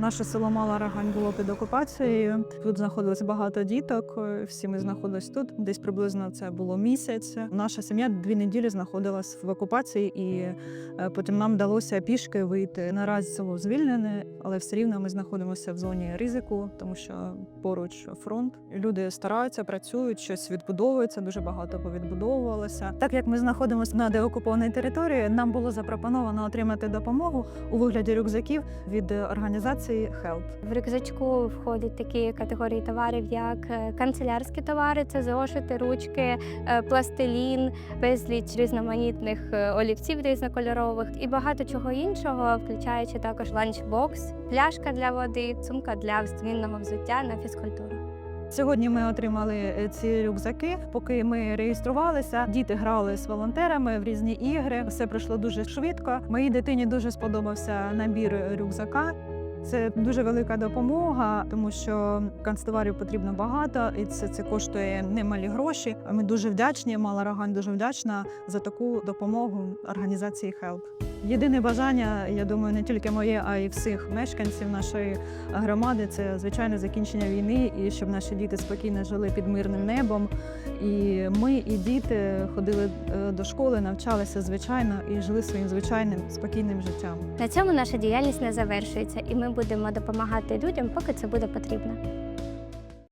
Наше село Мала Рагань було під окупацією. Тут знаходилось багато діток. е, Всі ми знаходились тут. Десь приблизно це було місяць. Наша сім'я дві неділі знаходилась в окупації, і е, потім нам вдалося пішки вийти. Наразі село звільнене, але все рівно ми знаходимося в зоні ризику, тому що поруч фронт. Люди стараються, працюють, щось відбудовується. Дуже багато повідбудовувалося. Так як ми знаходимося на деокупованій території, нам було запропоновано отримати допомогу у вигляді рюкзаків від організації HELP. В рюкзачку входять такі категорії товарів, як е, канцелярські товари, це зошити, ручки, е, пластилін, безліч різноманітних е, олівців різнокольорових і багато чого іншого, включаючи також ланчбокс, пляшка для води, сумка для змінного взуття на фізкультуру. Сьогодні ми отримали ці рюкзаки. Поки ми реєструвалися, діти грали з волонтерами в різні ігри. Все пройшло дуже швидко. Моїй дитині дуже сподобався набір рюкзака. Це дуже велика допомога, тому що канцтоварів потрібно багато, і це, це коштує немалі гроші. Ми дуже вдячні. Мала Рагань дуже вдячна за таку допомогу організації HELP. Єдине бажання, я думаю, не тільки моє, а й всіх мешканців нашої громади це звичайно закінчення війни і щоб наші діти спокійно жили під мирним небом. І ми, і діти ходили е, до школи, навчалися звичайно і жили своїм звичайним спокійним життям. На цьому наша діяльність не завершується, і ми будемо допомагати людям, поки це буде потрібно.